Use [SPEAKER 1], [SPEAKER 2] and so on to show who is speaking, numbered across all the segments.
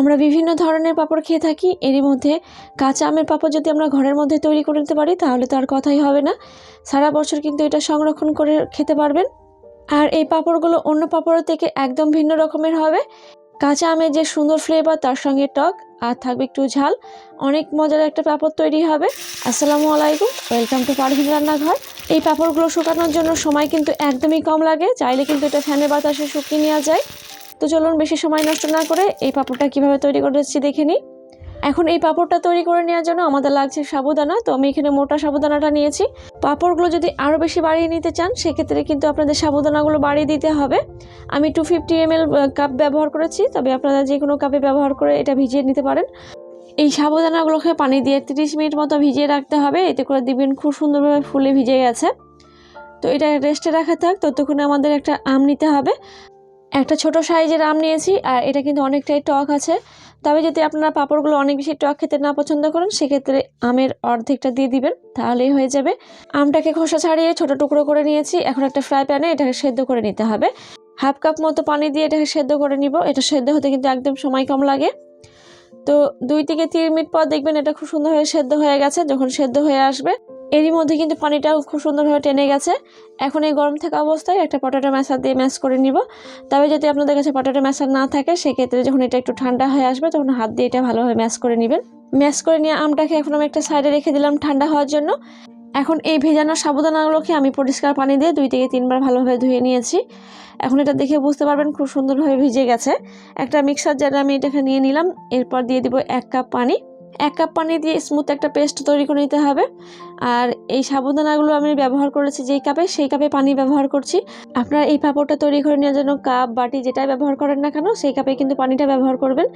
[SPEAKER 1] আমরা বিভিন্ন ধরনের পাঁপড় খেয়ে থাকি, এরই মধ্যে কাঁচা আমের পাঁপড় যদি আমরা ঘরের মধ্যে তৈরি করে নিতে পারি, তাহলে তো আর কথাই হবে না। সারা বছর কিন্তু এটা সংরক্ষণ করে খেতে পারবেন। আর এই পাঁপড়গুলো অন্য পাঁপড়ের থেকে একদম ভিন্ন রকমের হবে। কাঁচা আমের যে সুন্দর ফ্লেভার তার সঙ্গে টক আর থাকবে একটু ঝাল। অনেক মজার একটা পাঁপড় তৈরি হবে। আসসালামু আলাইকুম ওয়েলকাম টু পারভিন রান্নাঘর। এই পাঁপড়গুলো শুকানোর জন্য সময় কিন্তু একদমই কম লাগে, চাইলে কিন্তু এটা ফ্যানের বাতাসে শুকিয়ে নেওয়া যায়। তো চলুন বেশি সময় নষ্ট না করে এই পাঁপড়টা কীভাবে তৈরি করেছি দেখে নিই। এখন এই পাঁপড়টা তৈরি করে নেওয়ার জন্য আমাদের লাগছে সাবুদানা, তো আমি এখানে মোটা সাবুদানাটা নিয়েছি। পাঁপড়গুলো যদি আরও বেশি বাড়িয়ে নিতে চান, সেক্ষেত্রে কিন্তু আপনাদের সাবুদানাগুলো বাড়িয়ে দিতে হবে। আমি টু ফিফটি এম কাপ ব্যবহার করেছি, তবে আপনারা যে কোনো কাপে ব্যবহার করে এটা ভিজিয়ে নিতে পারেন। এই সাবুদানাগুলোকে পানি দিয়ে তিরিশ মিনিট মতো ভিজিয়ে রাখতে হবে, এতে করে দিবেন খুব সুন্দরভাবে ফুলে ভিজে গেছে। তো এটা রেস্টে রাখা থাক, ততক্ষণে আমাদের একটা আম নিতে হবে। একটা ছোট সাইজের আম নিয়েছি, আর এটা কিন্তু অনেকটাই টক আছে। তবে যদি আপনারা পাঁপড়গুলো অনেক বেশি টক খেতে না পছন্দ করেন, সেক্ষেত্রে আমের অর্ধেকটা দিয়ে দিবেন, তাহলেই হয়ে যাবে। আমটাকে খোসা ছাড়িয়ে ছোট টুকরো করে নিয়েছি, এখন একটা ফ্রাই প্যানে এটাকে সেদ্ধ করে নিতে হবে। হাফ কাপ মতো পানি দিয়ে এটাকে সেদ্ধ করে নিব, এটা সেদ্ধ হতে কিন্তু একদম সময় কম লাগে। তো দুই থেকে তিন মিনিট পর দেখবেন এটা খুব সুন্দরভাবে সেদ্ধ হয়ে গেছে, যখন সেদ্ধ হয়ে আসবে এরই মধ্যে কিন্তু পানিটাও খুব সুন্দরভাবে টেনে গেছে। এখন এই গরম থাকা অবস্থায় একটা পটাটো ম্যাশার দিয়ে ম্যাশ করে নিব। তবে যদি আপনাদের কাছে পটাটো ম্যাশার না থাকে, সেক্ষেত্রে যখন এটা একটু ঠান্ডা হয়ে আসবে, তখন হাত দিয়ে এটা ভালোভাবে ম্যাশ করে নেবেন। ম্যাশ করে নিয়ে আমটাকে এখন আমি একটা সাইডে রেখে দিলাম ঠান্ডা হওয়ার জন্য। এখন এই ভেজানো সাবুদানাগুলোকে আমি পরিষ্কার পানি দিয়ে দুই থেকে তিনবার ভালোভাবে ধুয়ে নিয়েছি। এখন এটা দেখে বুঝতে পারবেন খুব সুন্দরভাবে ভিজে গেছে। একটা মিক্সার জারে আমি এটাকে নিয়ে নিলাম। এরপর দিয়ে দিব এক কাপ পানি। এক কাপ পানি দিয়ে স্মুথ একটা পেস্ট তৈরি করে নিতে হবে। আর এই সাবুদানাগুলো আমি ব্যবহার করেছি যেই কাপে, সেই কাপে পানি ব্যবহার করছি। আপনারা এই পাঁপড়টা তৈরি করে নেওয়ার জন্য কাপ বাটি যেটাই ব্যবহার করেন না কেন, সেই কাপে কিন্তু পানিটা ব্যবহার করবেন।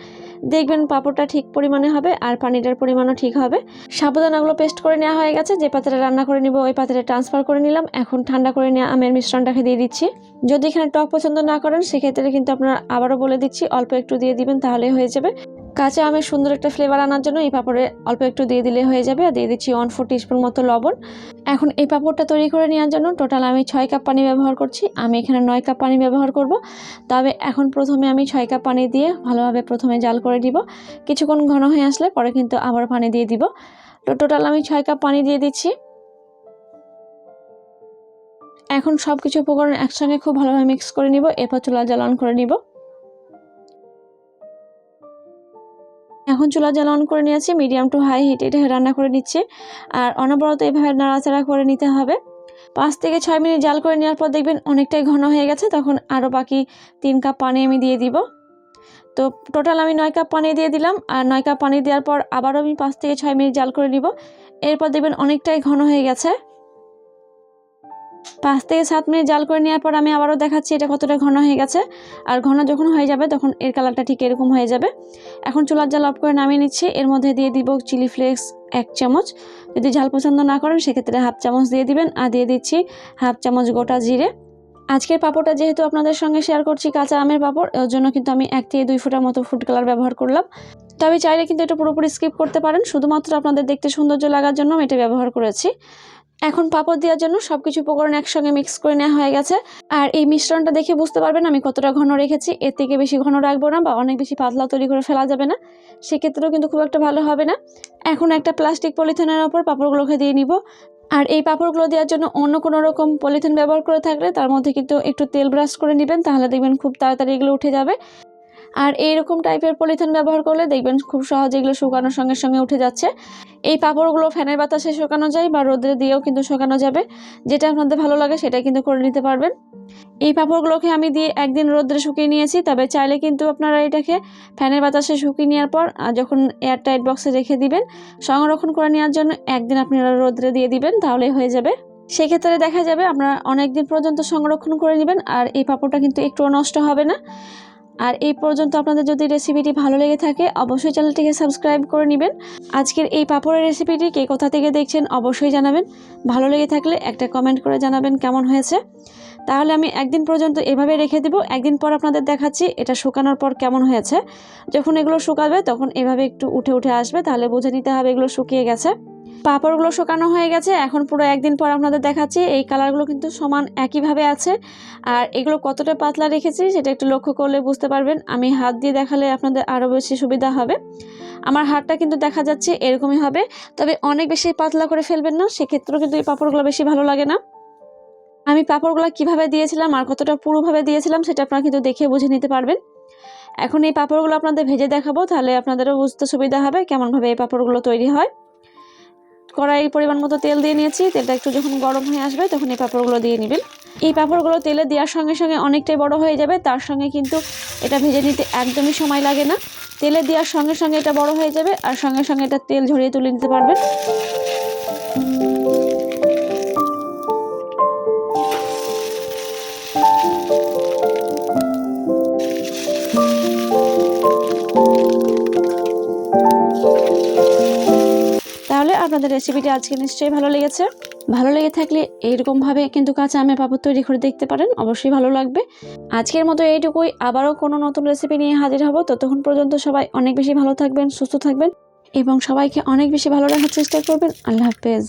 [SPEAKER 1] দেখবেন পাঁপড়টা ঠিক পরিমাণে হবে আর পানিটার পরিমাণও ঠিক হবে। সাবুদানাগুলো পেস্ট করে নেওয়া হয়ে গেছে, যে পাত্রে রান্না করে নিব ওই পাত্রে ট্রান্সফার করে নিলাম। এখন ঠান্ডা করে নেওয়া আমের মিশ্রণটাকে দিয়ে দিচ্ছি। যদি এখানে টক পছন্দ না করেন, সেক্ষেত্রে কিন্তু আপনারা আবারও বলে দিচ্ছি, অল্প একটু দিয়ে দিবেন তাহলে হয়ে যাবে। কাঁচা আমের সুন্দর একটা ফ্লেভার আনার জন্য এই পাঁপড়ে অল্প একটু দিয়ে দিলে হয়ে যাবে। আর দিয়ে দিচ্ছি ওয়ান ফোর টিস্পুন মতো লবণ। এখন এই পাঁপড়টা তৈরি করে নেওয়ার জন্য টোটাল আমি ছয় কাপ পানি ব্যবহার করছি। আমি এখানে নয় কাপ পানি ব্যবহার করব। তবে এখন প্রথমে আমি ছয় কাপ পানি দিয়ে ভালোভাবে প্রথমে জাল করে দিব কিছুক্ষণ ঘন হয়ে আসলে পরে কিন্তু আবার পানি দিয়ে দিব। তো টোটাল আমি ছয় কাপ পানি দিয়ে দিচ্ছি। এখন সব কিছু উপকরণ একসঙ্গে খুব ভালোভাবে মিক্স করে নিব। এরপর চুলা জ্বাল অন করে নিব। এখন চুলা জ্বাল অন করে নিয়েছি মিডিয়াম টু হাই হিটে এটা রান্না করে নিচ্ছে। আর অনবরত এভাবে নাড়াচাড়া করে নিতে হবে। পাঁচ থেকে ছয় মিনিট জাল করে নেওয়ার পর দেখবেন অনেকটাই ঘন হয়ে গেছে, তখন আরও বাকি তিন কাপ পানি আমি দিয়ে দিব। তো টোটাল আমি নয় কাপ পানি দিয়ে দিলাম, আর নয় কাপ পানি দেওয়ার পর আবারও আমি পাঁচ থেকে ছয় মিনিট জাল করে নিব। এরপর দেখবেন অনেকটাই ঘন হয়ে গেছে। পাঁচ থেকে সাত মিনিট জাল করে নেওয়ার পর আমি আবারও দেখাচ্ছি এটা কতটা ঘন হয়ে গেছে। আর ঘন যখন হয়ে যাবে, তখন এর কালারটা ঠিক এরকম হয়ে যাবে। এখন চুলার জাল অফ করে নামিয়ে নিচ্ছি। এর মধ্যে দিয়ে দিব চিলি ফ্লেক্স এক চামচ। যদি ঝাল পছন্দ না করেন, সেক্ষেত্রে হাফ চামচ দিয়ে দিবেন। আর দিয়ে দিচ্ছি হাফ চামচ গোটা জিরে। আজকের পাঁপড়টা যেহেতু আপনাদের সঙ্গে শেয়ার করছি, কাঁচা আমের পাপড়, এর জন্য কিন্তু আমি এক থেকে দুই ফোঁটার মতো ফুড কালার ব্যবহার করলাম। তবে চাইলে কিন্তু এটা পুরোপুরি স্কিপ করতে পারেন। শুধুমাত্র আপনাদের দেখতে সৌন্দর্য লাগার জন্য আমি এটা ব্যবহার করেছি। এখন পাঁপড় দেওয়ার জন্য সব কিছু উপকরণ একসঙ্গে মিক্স করে নেওয়া হয়ে গেছে। আর এই মিশ্রণটা দেখে বুঝতে পারবেন আমি কতটা ঘন রেখেছি। এর থেকে বেশি ঘন রাখব না বা অনেক বেশি পাতলা তৈরি করে ফেলা যাবে না। সেক্ষেত্রেও কিন্তু খুব একটা ভালো হবে না। এখন একটা প্লাস্টিক পলিথিনের ওপর পাঁপড়গুলোকে দিয়ে নিব। আর এই পাঁপড়গুলো দেওয়ার জন্য অন্য কোনো রকম পলিথিন ব্যবহার করে থাকলে তার মধ্যে কিন্তু একটু তেল ব্রাশ করে নেবেন, তাহলে দেখবেন খুব তাড়াতাড়ি এগুলো উঠে যাবে। আর এইরকম টাইপের পলিথিন ব্যবহার করলে দেখবেন খুব সহজে এগুলো শুকানোর সঙ্গে সঙ্গে উঠে যাচ্ছে। এই পাঁপড়গুলো ফ্যানের বাতাসে শুকানো যায় বা রোদে দিয়েও কিন্তু শুকানো যাবে। যেটা আপনাদের ভালো লাগে সেটা কিন্তু করে নিতে পারবেন। এই পাঁপড়গুলোকে আমি দিয়ে একদিন রোদ্রে শুকিয়ে নিয়েছি, তবে চাইলে কিন্তু আপনারা এটাকে ফ্যানের বাতাসে শুকিয়ে নেওয়ার পর যখন এয়ার টাইট বক্সে রেখে দিবেন, সংরক্ষণ করে নেওয়ার জন্য একদিন আপনারা রোদ্রে দিয়ে দিবেন তাহলে হয়ে যাবে। সেক্ষেত্রে দেখা যাবে আপনারা অনেক দিন পর্যন্ত সংরক্ষণ করে নেবেন, আর এই পাঁপড়টা কিন্তু একটুও নষ্ট হবে না। আর এই পর্যন্ত আপনাদের যদি রেসিপিটি ভালো লেগে থাকে, অবশ্যই চ্যানেলটিকে সাবস্ক্রাইব করে নেবেন। আজকের এই পাপড়ের রেসিপিটি কে কোথা থেকে দেখছেন অবশ্যই জানাবেন। ভালো লেগে থাকলে একটা কমেন্ট করে জানাবেন কেমন হয়েছে। তাহলে আমি একদিন পর্যন্ত এভাবে রেখে দেবো। একদিন পর আপনাদের দেখাচ্ছি এটা শুকানোর পর কেমন হয়েছে। যখন এগুলো শুকাবে, তখন এভাবে একটু উঠে উঠে আসবে, তাহলে বুঝে নিতে হবে এগুলো শুকিয়ে গেছে। পাঁপড়গুলো শুকানো হয়ে গেছে। এখন পুরো একদিন পর আপনাদের দেখাচ্ছি। এই কালারগুলো কিন্তু সমান একইভাবে আছে। আর এগুলো কতটা পাতলা রেখেছি সেটা একটু লক্ষ্য করলে বুঝতে পারবেন। আমি হাত দিয়ে দেখালে আপনাদের আরও বেশি সুবিধা হবে। আমার হাতটা কিন্তু দেখা যাচ্ছে এরকমই হবে। তবে অনেক বেশি পাতলা করে ফেলবেন না, সেক্ষেত্রেও কিন্তু এই পাঁপড়গুলো বেশি ভালো লাগে না। আমি পাঁপড়গুলো কীভাবে দিয়েছিলাম আর কতটা পুরোভাবে দিয়েছিলাম সেটা আপনারা কিন্তু দেখে বুঝে নিতে পারবেন। এখন এই পাঁপড়গুলো আপনাদের ভেজে দেখাবো, তাহলে আপনাদেরও বুঝতে সুবিধা হবে কেমনভাবে এই পাঁপড়গুলো তৈরি হয়। কড়াই পরিমাণ মতো তেল দিয়ে নিয়েছি। তেলটা একটু যখন গরম হয়ে আসবে তখন এই পাঁপড়গুলো দিয়ে নেবেন। এই পাঁপড়গুলো তেলে দেওয়ার সঙ্গে সঙ্গে অনেকটাই বড় হয়ে যাবে। তার সঙ্গে কিন্তু এটা ভেজে নিতে একদমই সময় লাগে না। তেলে দেওয়ার সঙ্গে সঙ্গে এটা বড় হয়ে যাবে আর সঙ্গে সঙ্গে এটা তেল ঝরিয়ে তুলে নিতে পারবেন। আপনাদের রেসিপিটি আজকে নিশ্চয়ই ভালো লেগেছে। ভালো লেগে থাকলে এইরকমভাবে কিন্তু কাঁচা আমের পাপড় তৈরি করে দেখতে পারেন, অবশ্যই ভালো লাগবে। আজকের মতো এইটুকুই, আবারও কোনো নতুন রেসিপি নিয়ে হাজির হব। ততক্ষণ পর্যন্ত সবাই অনেক বেশি ভালো থাকবেন, সুস্থ থাকবেন এবং সবাইকে অনেক বেশি ভালো রাখার চেষ্টা করবেন। আল্লাহ হাফেজ।